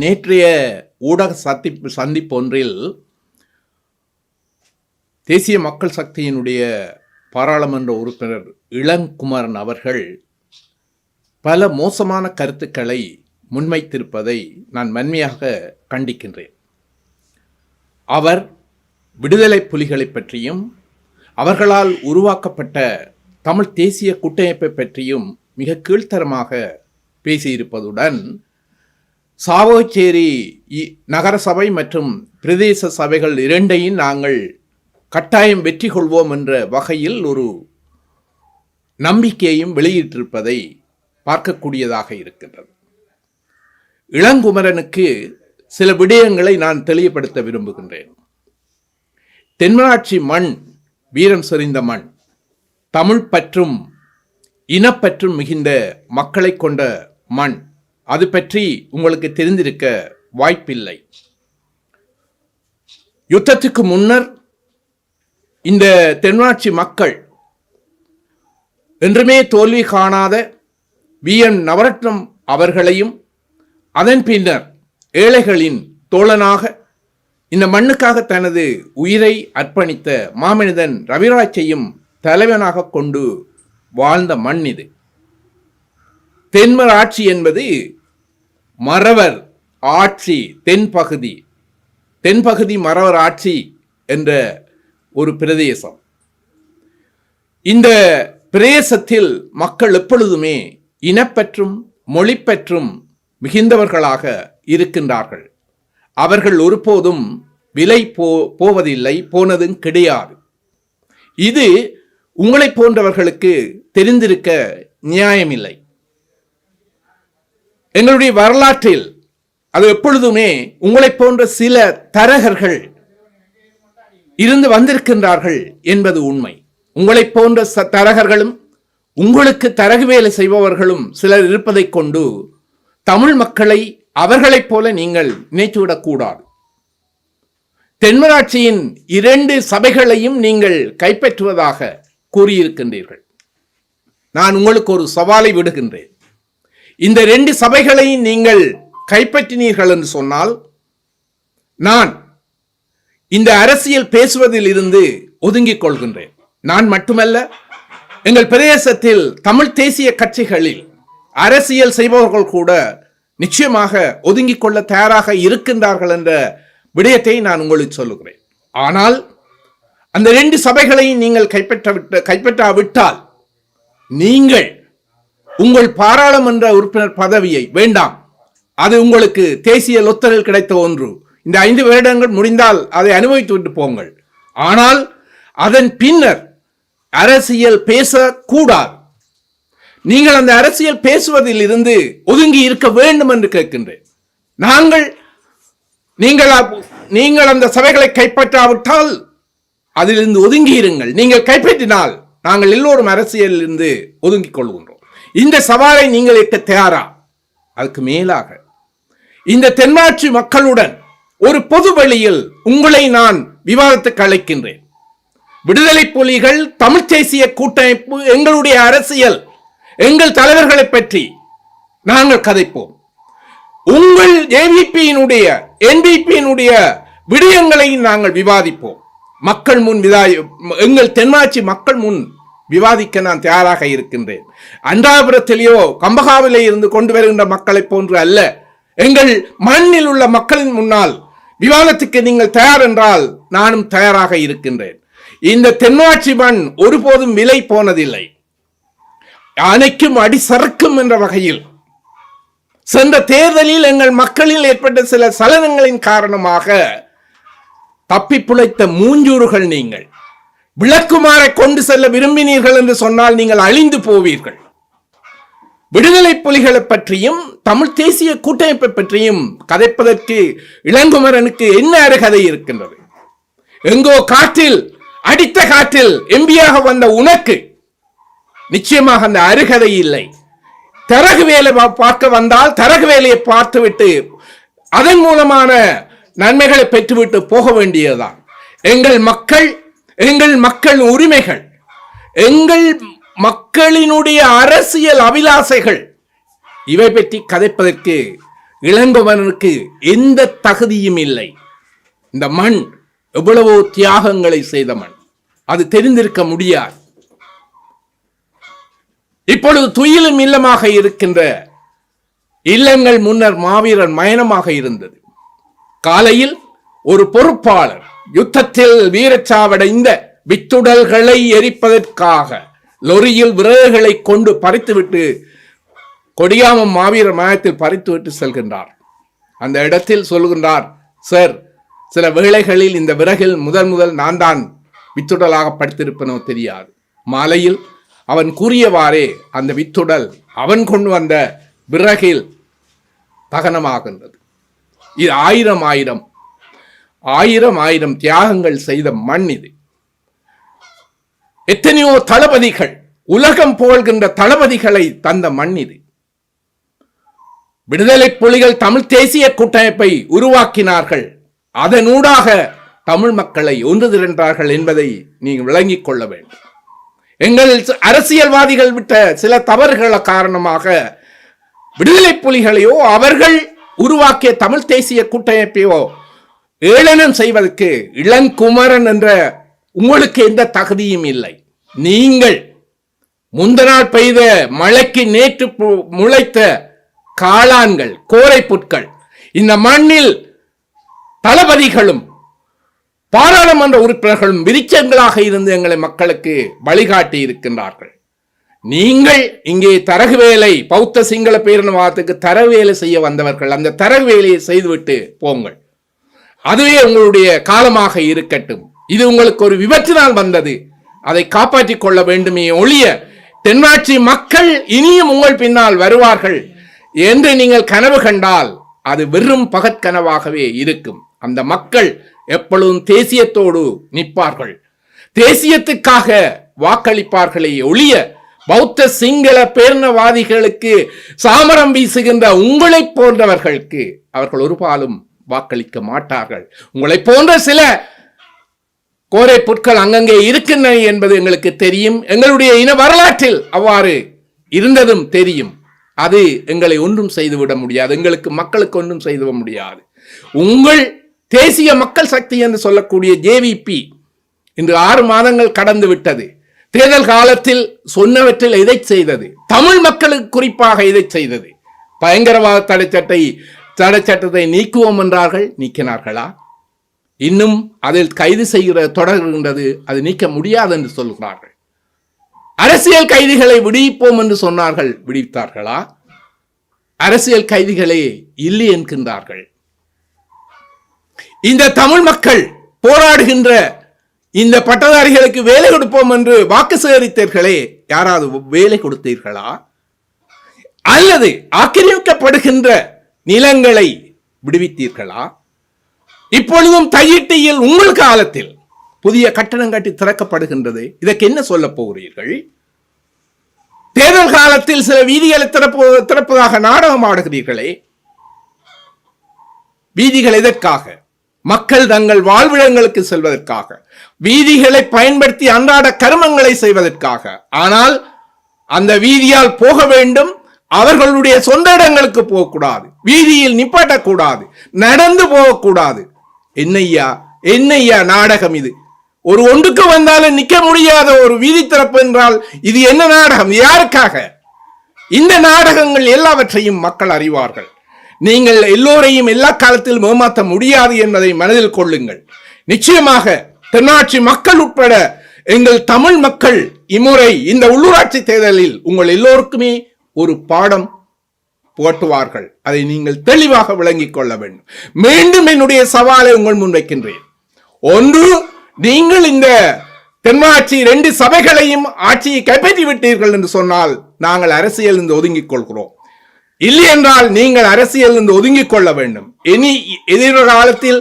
நேற்றைய ஊடக சந்திப்பு சந்திப்பொன்றில் தேசிய மக்கள் சக்தியினுடைய பாராளுமன்ற உறுப்பினர் இளங்குமரன் அவர்கள் பல மோசமான கருத்துக்களை முன்வைத்திருப்பதை நான் வன்மையாக கண்டிக்கின்றேன். அவர் விடுதலை புலிகளை பற்றியும் அவர்களால் உருவாக்கப்பட்ட தமிழ் தேசிய கூட்டமைப்பை பற்றியும் மிக கீழ்த்தரமாக பேசியிருப்பதுடன் சாவகச்சேரி இ- நகரசபை மற்றும் பிரதேச சபைகள் இரண்டையும் நாங்கள் கட்டாயம் வெற்றி கொள்வோம் என்ற வகையில் ஒரு நம்பிக்கையையும் வெளியிட்டிருப்பதை பார்க்கக்கூடியதாக இருக்கின்றது. இளங்குமரனுக்கு சில விடயங்களை நான் தெளிவுபடுத்த விரும்புகின்றேன். தென்மராட்சி மண் வீரம் செறிந்த மண் தமிழ் பற்றும் இனப்பற்றும் மிகுந்த மக்களை கொண்ட மண். அது பற்றி உங்களுக்கு தெரிந்திருக்க வாய்ப்பில்லை. யுத்தத்துக்கு முன்னர் இந்த தென்னாட்சி மக்கள் என்றுமே தோல்வி காணாத வி. என். நவரத்னம் அவர்களையும் அதன் பின்னர் ஏழைகளின் தோழனாக இந்த மண்ணுக்காக தனது உயிரை அர்ப்பணித்த மாமனிதன் ரவிராஜையும் தலைவனாக கொண்டு வாழ்ந்த மண் இது. தென்மர் ஆட்சி என்பது மறவர் ஆட்சி தென்பகுதி தென்பகுதி மறவர் ஆட்சி என்ற ஒரு பிரதேசம். இந்த பிரதேசத்தில் மக்கள் எப்பொழுதுமே இனப்பற்றும் மொழிப்பற்றும் மிகுந்தவர்களாக இருக்கின்றார்கள். அவர்கள் ஒருபோதும் விலை போ போவதில்லை போனதும் கிடையாது. இது உங்களைப் போன்றவர்களுக்கு தெரிந்திருக்க நியாயமில்லை. எங்களுடைய வரலாற்றில் அது எப்பொழுதுமே உங்களைப் போன்ற சில தரகர்கள் இருந்து வந்திருக்கின்றார்கள் என்பது உண்மை. உங்களைப் போன்ற ச- தரகர்களும் உங்களுக்கு தரகு வேலை செய்பவர்களும் சிலர் இருப்பதைக் கொண்டு தமிழ் மக்களை அவர்களைப் போல நீங்கள் நினைத்துவிடக்கூடாது. தென்மராட்சியின் இரண்டு சபைகளையும் நீங்கள் கைப்பற்றுவதாக கூறியிருக்கின்றீர்கள். நான் உங்களுக்கு ஒரு சவாலை விடுகின்றேன். இந்த ரெண்டு சபைகளையும் நீங்கள் கைப்பற்றினீர்கள் என்று சொன்னால் நான் இந்த அரசியல் பேசுவதில் இருந்து ஒதுங்கிக் கொள்கின்றேன். நான் மட்டுமல்ல எங்கள் பிரதேசத்தில் தமிழ் தேசிய கட்சிகளில் அரசியல் செய்பவர்கள் கூட நிச்சயமாக ஒதுங்கிக் கொள்ள தயாராக இருக்கின்றார்கள் என்ற விடயத்தை நான் உங்களுக்கு சொல்லுகிறேன். ஆனால் அந்த ரெண்டு சபைகளையும் நீங்கள் கைப்பற்ற விட்ட கைப்பற்றாவிட்டால் நீங்கள் உங்கள் பாராளுமன்ற உறுப்பினர் பதவியை வேண்டாம். அது உங்களுக்கு தேசிய லொத்தரில் கிடைத்த ஒன்று. இந்த ஐந்து வருடங்கள் முடிந்தால் அதை அனுபவித்து விட்டு போங்கள். ஆனால் அதன் பின்னர் அரசியல் பேசக்கூடாது. நீங்கள் அந்த அரசியல் பேசுவதில் இருந்து ஒதுங்கி இருக்க வேண்டும் என்று கேட்கின்றேன். நாங்கள் நீங்கள் நீங்கள் அந்த சபைகளை கைப்பற்றாவிட்டால் அதிலிருந்து ஒதுங்கி இருங்கள் நீங்கள் கைப்பற்றினால் நாங்கள் எல்லோரும் அரசியலில் இருந்து ஒதுங்கிக் கொள்கின்றோம். இந்த சவாலை நீங்கள் ஏற்க தயாரா? அதுக்கு மேலாக இந்த தென்னாட்சி மக்களுடன் ஒரு பொது வழியில் உங்களை நான் விவாதத்துக்கு அழைக்கின்றேன். விடுதலை புலிகள் தமிழ்ச் தேசிய கூட்டமைப்பு எங்களுடைய அரசியல் எங்கள் தலைவர்களை பற்றி நாங்கள் கதைப்போம். உங்கள் ஏவிபியினுடைய என்பிபியினுடைய விடயங்களை நாங்கள் விவாதிப்போம். மக்கள் முன் விதா எங்கள் தென்மாட்சி மக்கள் முன் விவாதிக்க நான் தயாராக இருக்கின்றேன். அன்றாபுரத்திலேயோ கம்பகாவிலே இருந்து கொண்டு வருகின்ற மக்களைப் போன்று அல்ல. எங்கள் மண்ணில் உள்ள மக்களின் முன்னால் விவாதத்துக்கு நீங்கள் தயார் என்றால் நானும் தயாராக இருக்கின்றேன். இந்த தென்னாட்சி மண் ஒருபோதும் விலை போனதில்லை. அணைக்கும் அடி சறுக்கும் என்ற வகையில். சென்ற தேர்தலில் எங்கள் மக்களில் ஏற்பட்ட சில சலனங்களின் காரணமாக தப்பி பிழைத்த மூஞ்சூறுகள் நீங்கள். விளக்குமாறை கொண்டு செல்ல விரும்பினீர்கள் என்று சொன்னால் நீங்கள் அழிந்து போவீர்கள். விடுதலை புலிகளை பற்றியும் தமிழ் தேசிய கூட்டமைப்பை பற்றியும் கதைப்பதற்கு இளங்குமரனுக்கு என்ன அருகதை இருக்கின்றது? எங்கோ காற்றில் அடித்த காற்றில் எம்பியாக வந்த உனக்கு நிச்சயமாக அந்த அருகதை இல்லை. தரகு வேலை பா- பார்க்க வந்தால் தரகு வேலையை பார்த்துவிட்டு அதன் மூலமான நன்மைகளை பெற்றுவிட்டு போக வேண்டியதுதான். எங்கள் மக்கள் எங்கள் மக்கள் உரிமைகள் எங்கள் மக்களினுடைய அரசியல் அபிலாசைகள் இவை பற்றி கதைப்பதற்கு இளங்கோவனுக்கு எந்த தகுதியும் இல்லை. இந்த மண் எவ்வளவோ தியாகங்களை செய்த மண். அது தெரிந்திருக்க முடியாது. இப்பொழுது துயிலும் இல்லமாக இருக்கின்ற இல்லங்கள் முன்னர் மாவீரன் மயனமாக இருந்தது. காலையில் ஒரு பொறுப்பாளர் யுத்தத்தில் வீரச்சாவடைந்த வித்துடல்களை எரிப்பதற்காக லொரியில் விறகுகளை கொண்டு பறித்துவிட்டு கொடியாமம் மாவீர மாயத்தில் பறித்துவிட்டு செல்கின்றார். அந்த இடத்தில் சொல்கின்றார் சார் சில வேளைகளில் இந்த விறகில் முதல் முதல் நான் தான் வித்துடலாக படுத்திருப்பனோ தெரியாது. மாலையில் அவன் கூறியவாறே அந்த வித்துடல் அவன் கொண்டு வந்த விறகில் தகனமாகின்றது. இது ஆயிரம் ஆயிரம் ஆயிரம் ஆயிரம் தியாகங்கள் செய்த மண் இது. எத்தனையோ தளபதிகள் உலகம் புகழ்கின்ற தளபதிகளை தந்த மண் இது. விடுதலை புலிகள் தமிழ் தேசிய கூட்டமைப்பை உருவாக்கினார்கள். அதனூடாக தமிழ் மக்களை ஒன்று திரண்டார்கள் என்பதை நீங்கள் விளங்கிக் கொள்ள வேண்டும். எங்கள் அரசியல்வாதிகள் விட்ட சில தவறுகள காரணமாக விடுதலை புலிகளையோ அவர்கள் உருவாக்கிய தமிழ் தேசிய கூட்டமைப்பையோ ஏளனம் செய்வதற்கு இளங்குமரன் என்ற உங்களுக்கு எந்த தகுதியும் இல்லை. நீங்கள் முந்த நாள் பெய்த மழைக்கு நேற்று முளைத்த காளான்கள் கோரை புட்கள் இந்த மண்ணில் தளபதிகளும் பாராளுமன்ற உறுப்பினர்களும் விரிச்சங்களாக இருந்து எங்களை மக்களுக்கு வழிகாட்டி இருக்கின்றார்கள். நீங்கள் இங்கே தரகு வேலை பௌத்த சிங்கள பேரினவாதத்துக்கு தரகு வேலை செய்ய வந்தவர்கள் அந்த தரகு வேலையை செய்துவிட்டு போங்கள். அதுவே உங்களுடைய காலமாக இருக்கட்டும். இது உங்களுக்கு ஒரு விபத்தினால் வந்தது. அதை காப்பாற்றிக் கொள்ள வேண்டுமே ஒழிய தென்னாட்சி மக்கள் இனியும் உங்கள் பின்னால் வருவார்கள் என்று நீங்கள் கனவு கண்டால் அது வெறும் பகற்கனவாகவே இருக்கும். அந்த மக்கள் எப்பொழுதும் தேசியத்தோடு நிற்பார்கள். தேசியத்துக்காக வாக்களிப்பார்களே ஒழிய பௌத்த சிங்கள பேரினவாதிகளுக்கு சாமரம் வீசுகின்ற உங்களைப் போன்றவர்களுக்கு அவர்கள் ஒருபாலும் வாக்களிக்க மாட்டார்கள். உங்களை போன்ற சில கோரை பொருட்கள் அங்கங்கே இருக்கின்றன என்பது எங்களுக்கு தெரியும். எங்களுடைய இன வரலாற்றில் அவ்வாறு இருந்ததும் தெரியும். அது எங்களை ஒன்றும் செய்துவிட முடியாது. எங்களுக்கு மக்களுக்கு ஒன்றும் செய்துவிட முடியாது. உங்கள் தேசிய மக்கள் சக்தி என்று சொல்லக்கூடிய ஜேவிபி இன்று ஆறு மாதங்கள் கடந்து விட்டது. தேர்தல் காலத்தில் சொன்னவற்றில் இதை செய்தது? தமிழ் மக்களுக்கு குறிப்பாக இதை செய்தது? பயங்கரவாத தடை சட்டை தடைச்சட்டத்தை நீக்குவோம் என்றார்கள் நீக்கினார்களா? இன்னும் அதில் கைது செய்கிற தொடர்கின்றது அது நீக்க முடியாது என்று சொல்கிறார்கள். அரசியல் கைதிகளை விடுவிப்போம் என்று சொன்னார்கள் விடுவித்தார்களா? அரசியல் கைதிகளே இல்லை என்கின்றார்கள். இந்த தமிழ் மக்கள் போராடுகின்ற இந்த பட்டதாரிகளுக்கு வேலை கொடுப்போம் என்று வாக்கு சேகரித்தீர்களே யாராவது வேலை கொடுத்தீர்களா? அல்லது ஆக்கிரமிக்கப்படுகின்ற நிலங்களை விடுவித்தீர்களா? இப்பொழுதும் தையிட்டியில் உங்கள் காலத்தில் புதிய கட்டணம் கட்டி திறக்கப்படுகின்றது. இதற்கு என்ன சொல்ல போகிறீர்கள்? தேர்தல் காலத்தில் சில வீதிகளை திறப்பு திறப்பதாக நாடகம் ஆடுகிறீர்களே. வீதிகள் எதற்காக? மக்கள் தங்கள் வாழ்விடங்களுக்கு செல்வதற்காக. வீதிகளை பயன்படுத்தி அன்றாட கர்மங்களை செய்வதற்காக. ஆனால் அந்த வீதியால் போக வேண்டும் அவர்களுடைய சொந்த இடங்களுக்கு போகக்கூடாது. வீதியில் நிப்பாட்டக்கூடாது. நடந்து போகக்கூடாது. என்னையா என்னையா நாடகம் இது? ஒரு ஒன்றுக்கு வந்தாலும் நிற்க முடியாத ஒரு வீதி திறப்பு என்றால் இது என்ன நாடகம்? யாருக்காக? இந்த நாடகங்கள் எல்லாவற்றையும் மக்கள் அறிவார்கள். நீங்கள் எல்லோரையும் எல்லா காலத்திலும் ஏமாற்ற முடியாது என்பதை மனதில் கொள்ளுங்கள். நிச்சயமாக தென்னாட்சி மக்கள் உட்பட எங்கள் தமிழ் மக்கள் இம்முறை இந்த உள்ளூராட்சி தேர்தலில் உங்கள் எல்லோருக்குமே ஒரு பாடம் போட்டுவார்கள் அதை நீங்கள் தெளிவாக விளங்கிக் கொள்ள வேண்டும். மீண்டும் என்னுடைய சவாலை உங்கள் முன்வைக்கின்றேன் ஒன்று நீங்கள் இந்த தென்மாட்சி ரெண்டு சபைகளையும் ஆட்சியை கைப்பற்றி விட்டீர்கள் என்று சொன்னால் நாங்கள் அரசியல் இருந்து ஒதுங்கிக் கொள்கிறோம். இல்லை என்றால் நீங்கள் அரசியல் இருந்து ஒதுங்கிக் கொள்ள வேண்டும். இனி எதிர்காலத்தில்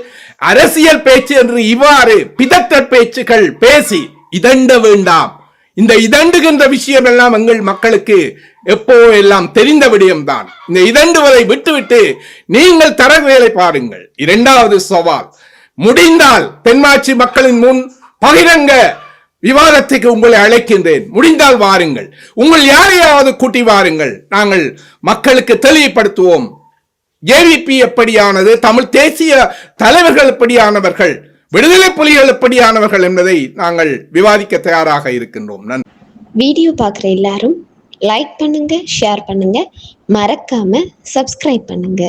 அரசியல் பேச்சு என்று இவ்வாறு பிதற்றல் பேச்சுகள் பேசி இதண்ட வேண்டாம். இந்த இதண்டுகின்ற விஷயம் எல்லாம் எங்கள் மக்களுக்கு எப்போ எல்லாம் தெரிந்த விடயம்தான். இந்த இதண்டுவதை விட்டுவிட்டு நீங்கள் தர வேலை பாருங்கள். இரண்டாவது சவால். முடிந்தால் தென்மாட்சி மக்களின் முன் பகிரங்க விவாதத்துக்கு உங்களை அழைக்கின்றேன். முடிந்தால் வாருங்கள். உங்கள் யாரையாவது கூட்டி வாருங்கள். நாங்கள் மக்களுக்கு தெளிவுபடுத்துவோம். ஏவிபி எப்படியானது? தமிழ் தேசிய தலைவர்கள் எப்படியானவர்கள்? விடுதலை புலிகள் எப்படியானவர்கள் என்பதை நாங்கள் விவாதிக்க தயாராக இருக்கின்றோம். நன்றி. வீடியோ பார்க்குற எல்லாரும் லைக் பண்ணுங்க ஷேர் பண்ணுங்க. மறக்காம சப்ஸ்கிரைப் பண்ணுங்க.